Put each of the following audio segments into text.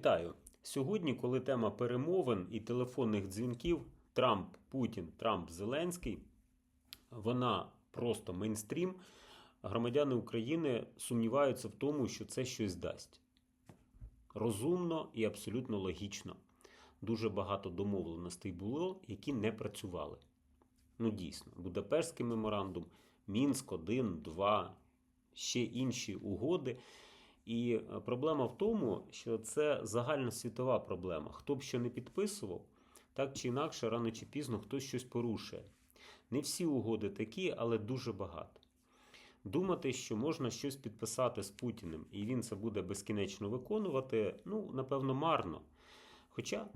Вітаю! Сьогодні, коли тема перемовин і телефонних дзвінків Трамп, Путін, Трамп, Зеленський, вона просто мейнстрім. Громадяни України сумніваються в тому, що це щось дасть. Розумно і абсолютно логічно. Дуже багато домовленостей було, які не працювали. Ну, дійсно, Будапештський меморандум, Мінськ 1, 2, ще інші угоди. І е, проблема в тому, що це загальносвітова проблема. Хто б що не підписував, так чи інакше, рано чи пізно хтось щось порушує. Не всі угоди такі, але дуже багато. Думати, що можна щось підписати з Путіним, і він це буде безкінечно виконувати, ну, напевно, марно. Хоча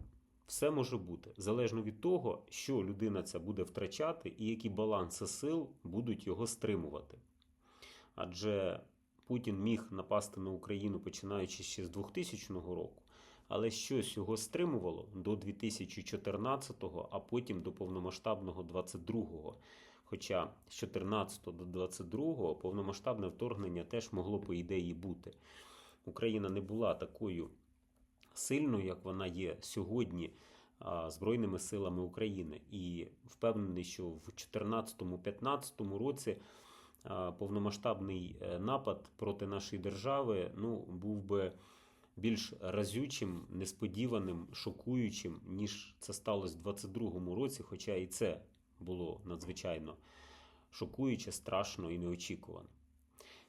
все може бути, залежно від того, що людина ця буде втрачати і які баланси сил будуть його стримувати. Адже Путін міг напасти на Україну починаючи ще з 2000 року, але щось його стримувало до 2014-го, а потім до повномасштабного 22-го. Хоча з 14 до 22-го повномасштабне вторгнення теж могло, по ідеї, бути. Україна не була такою сильною, як вона є сьогодні. Збройними силами України і впевнений, що в 2014-2015 році повномасштабний е, напад проти нашої держави ну, був би більш разючим, несподіваним, шокуючим, ніж це сталося в 22-му році, хоча і це було надзвичайно шокуюче, страшно і неочікувано.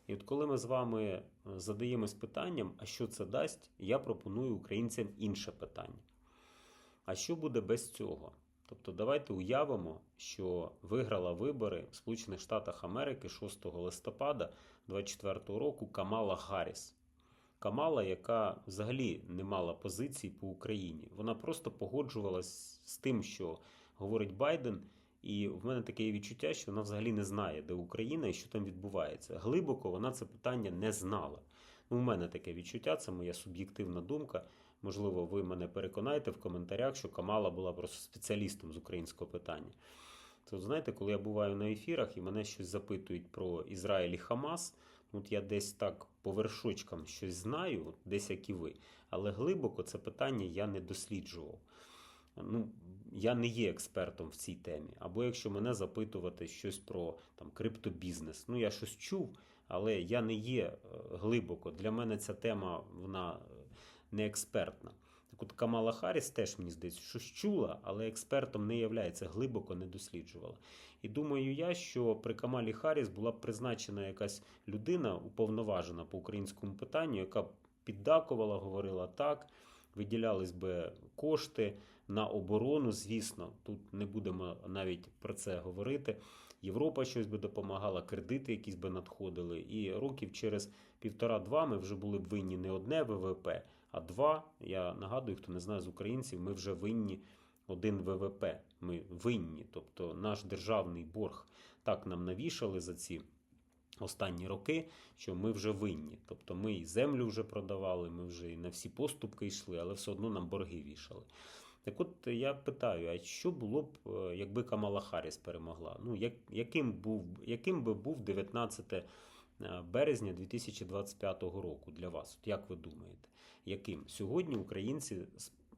І от коли ми з вами е, задаємось питанням, а що це дасть, я пропоную українцям інше питання. А що буде без цього? Тобто, давайте уявимо, що виграла вибори в Сполучених Штатах Америки 6 листопада 2024 року Камала Гарріс. Камала, яка взагалі не мала позицій по Україні. Вона просто погоджувалась з тим, що говорить Байден. І в мене таке відчуття, що вона взагалі не знає, де Україна і що там відбувається. Глибоко вона це питання не знала. Ну, У мене таке відчуття, це моя суб'єктивна думка. Можливо, ви мене переконаєте в коментарях, що Камала була просто спеціалістом з українського питання. То знаєте, коли я буваю на ефірах і мене щось запитують про Ізраїль і Хамас, от я десь так по вершочкам щось знаю, десь як і ви, але глибоко це питання я не досліджував. Ну, Я не є експертом в цій темі. Або якщо мене запитувати щось про там, криптобізнес, ну я щось чув, але я не є е, глибоко. Для мене ця тема вона не експертна. Так от Камала Харріс теж мені здається, що чула, але експертом не являється, глибоко не досліджувала. І думаю я, що при Камалі Харріс була б призначена якась людина, уповноважена по українському питанню, яка б піддакувала, говорила так. Виділялись би кошти на оборону, звісно, тут не будемо навіть про це говорити. Європа щось би допомагала, кредити якісь би надходили. І років через півтора-два ми вже були б винні не одне ВВП, а два. Я нагадую, хто не знає з українців, ми вже винні один ВВП. Ми винні, тобто наш державний борг так нам навішали за ці. Останні роки, що ми вже винні. Тобто ми і землю вже продавали, ми вже і на всі поступки йшли, але все одно нам борги вішали. Так от я питаю: а що було б, е, якби Камала Харріс перемогла? Ну, як, яким, був, яким би був 19 е, березня 2025 року для вас? От Як ви думаєте? Яким? Сьогодні українці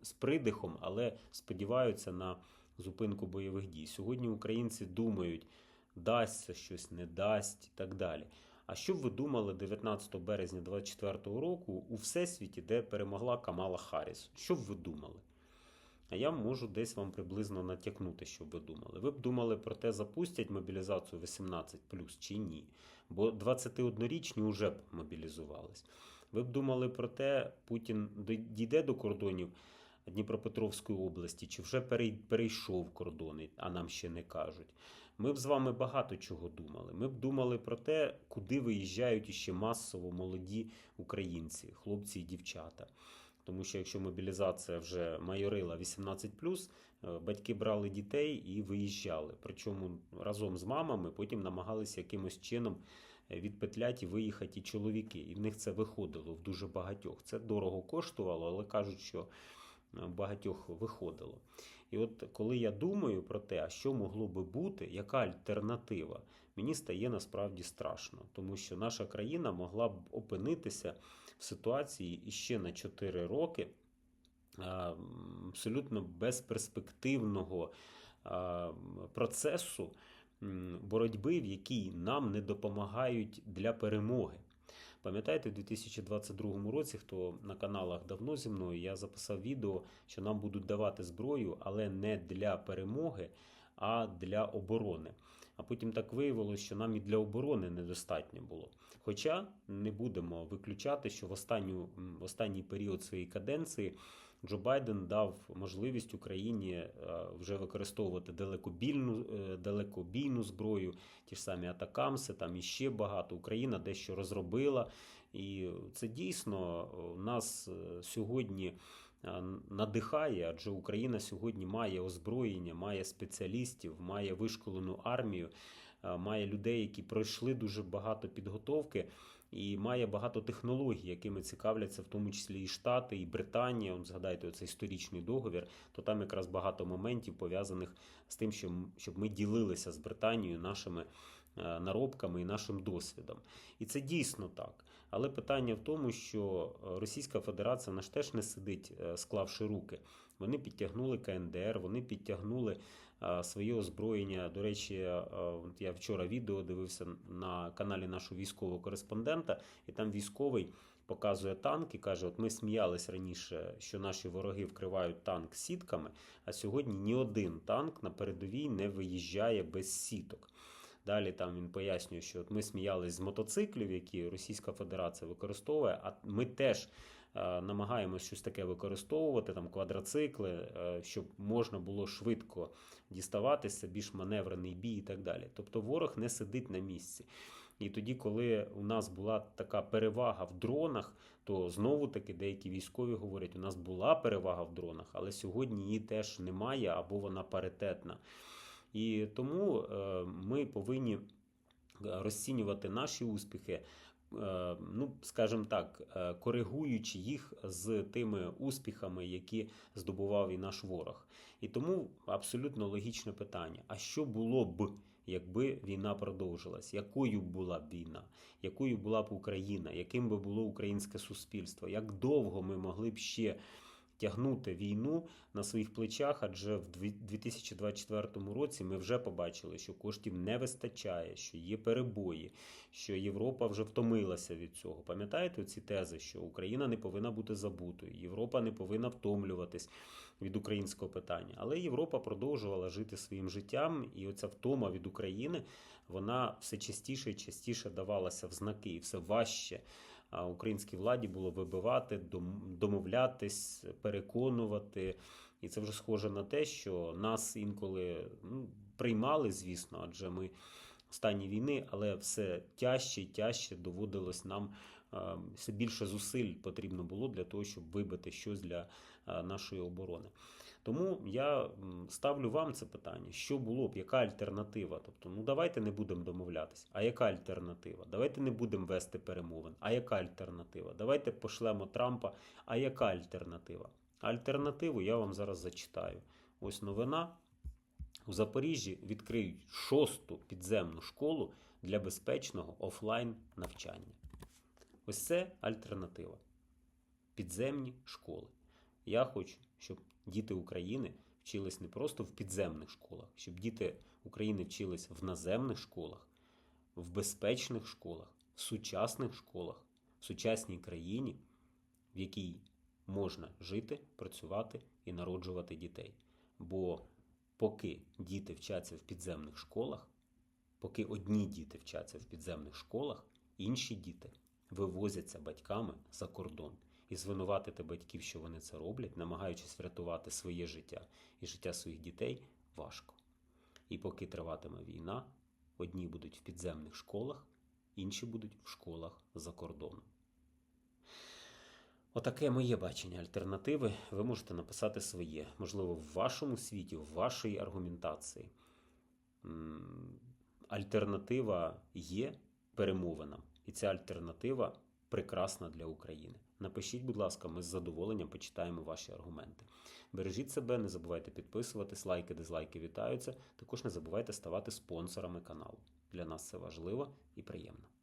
з придихом, але сподіваються на зупинку бойових дій. Сьогодні українці думають, дасться щось, не дасть і так далі. А що б ви думали 19 березня 2024 року у всесвіті, де перемогла Камала Харріс? Що б ви думали? А я можу десь вам приблизно натякнути, що ви думали. Ви б думали про те, запустять мобілізацію 18 чи ні. Бо 21-річні вже б мобілізувались. Ви б думали про те, Путін дійде до кордонів Дніпропетровської області, чи вже перейшов кордони, а нам ще не кажуть. Ми б з вами багато чого думали. Ми б думали про те, куди виїжджають іще масово молоді українці, хлопці і дівчата. Тому що якщо мобілізація вже майорила 18, е, батьки брали дітей і виїжджали. Причому разом з мамами потім намагалися якимось чином е, відпетлять і виїхати чоловіки. І в них це виходило в дуже багатьох. Це дорого коштувало, але кажуть, що е, багатьох виходило. І от коли я думаю про те, а що могло би бути, яка альтернатива, мені стає насправді страшно, тому що наша країна могла б опинитися в ситуації іще на 4 роки, абсолютно безперспективного процесу боротьби, в якій нам не допомагають для перемоги. Пам'ятаєте, у 2022 році, хто на каналах давно зі мною, я записав відео, що нам будуть давати зброю, але не для перемоги, а для оборони. А потім так виявилося, що нам і для оборони недостатньо було. Хоча не будемо виключати, що в, останню, в останній період своєї каденції Джо Байден дав можливість Україні е, вже використовувати далекобільну, е, далекобійну зброю, ті ж самі атакамси, там іще багато. Україна дещо розробила. І це дійсно е, нас е, сьогодні надихає, адже Україна сьогодні має озброєння, має спеціалістів, має вишколену армію, е, має людей, які пройшли дуже багато підготовки. І має багато технологій, якими цікавляться, в тому числі і Штати, і Британія. От згадайте оцей історичний договір, то там якраз багато моментів пов'язаних з тим, що щоб ми ділилися з Британією нашими е, наробками і нашим досвідом. І це дійсно так. Але питання в тому, що е, Російська Федерація наш теж не сидить, е, склавши руки. Вони підтягнули КНДР, вони підтягнули е, своє озброєння. До речі, я вчора відео дивився на каналі нашого військового кореспондента, і там військовий показує танк і каже: От ми сміялись раніше, що наші вороги вкривають танк сітками, а сьогодні ні один танк на передовій не виїжджає без сіток. Далі там він пояснює, що от ми сміялись з мотоциклів, які Російська Федерація використовує, а ми теж е, намагаємось щось таке використовувати, там квадроцикли, е, щоб можна було швидко діставатися, більш маневрений бій і так далі. Тобто ворог не сидить на місці. І тоді, коли у нас була така перевага в дронах, то знову таки деякі військові говорять, у нас була перевага в дронах, але сьогодні її теж немає або вона паритетна. І тому е, ми повинні е, розцінювати наші успіхи, е, ну, скажімо так, коригуючи їх з тими успіхами, які здобував і наш ворог. І тому абсолютно логічне питання: а що було б, якби війна продовжилась? Якою була б війна? Якою була б Україна? Яким би було українське суспільство? Як довго ми могли б ще тягнути війну на своїх плечах? Адже в 2024 році ми вже побачили, що коштів не вистачає, що є перебої, що Європа вже втомилася від цього. Пам'ятаєте ці тези, що Україна не повинна бути забутою, Європа не повинна втомлюватись від українського питання. Але Європа продовжувала жити своїм життям, і оця втома від України вона все частіше і частіше давалася в знаки, і все важче. Українській владі було вибивати, домовлятись, переконувати. І це вже схоже на те, що нас інколи ну, приймали, звісно, адже ми в стані війни, але все тяжче і тяжче доводилось нам все більше зусиль потрібно було для того, щоб вибити щось для нашої оборони. Тому я ставлю вам це питання: що було б, яка альтернатива? Тобто, ну давайте не будемо домовлятися. А яка альтернатива? Давайте не будемо вести перемовин. А яка альтернатива? Давайте пошлемо Трампа. А яка альтернатива? Альтернативу я вам зараз зачитаю. Ось новина. У Запоріжжі відкриють шосту підземну школу для безпечного офлайн навчання. Ось це альтернатива. Підземні школи. Я хочу, щоб діти України вчились не просто в підземних школах, щоб діти України вчились в наземних школах, в безпечних школах, в сучасних школах, в сучасній країні, в якій можна жити, працювати і народжувати дітей. Бо поки діти вчаться в підземних школах, поки одні діти вчаться в підземних школах, інші діти вивозяться батьками за кордон. І звинуватити батьків, що вони це роблять, намагаючись врятувати своє життя і життя своїх дітей, важко. І поки триватиме війна, одні будуть в підземних школах, інші будуть в школах за кордоном. Отаке моє бачення альтернативи. Ви можете написати своє, можливо, в вашому світі, в вашій аргументації. Альтернатива є перемовинам, і ця альтернатива прекрасна для України. Напишіть, будь ласка, ми з задоволенням почитаємо ваші аргументи. Бережіть себе, не забувайте підписуватись, лайки, дизлайки вітаються. Також не забувайте ставати спонсорами каналу. Для нас це важливо і приємно.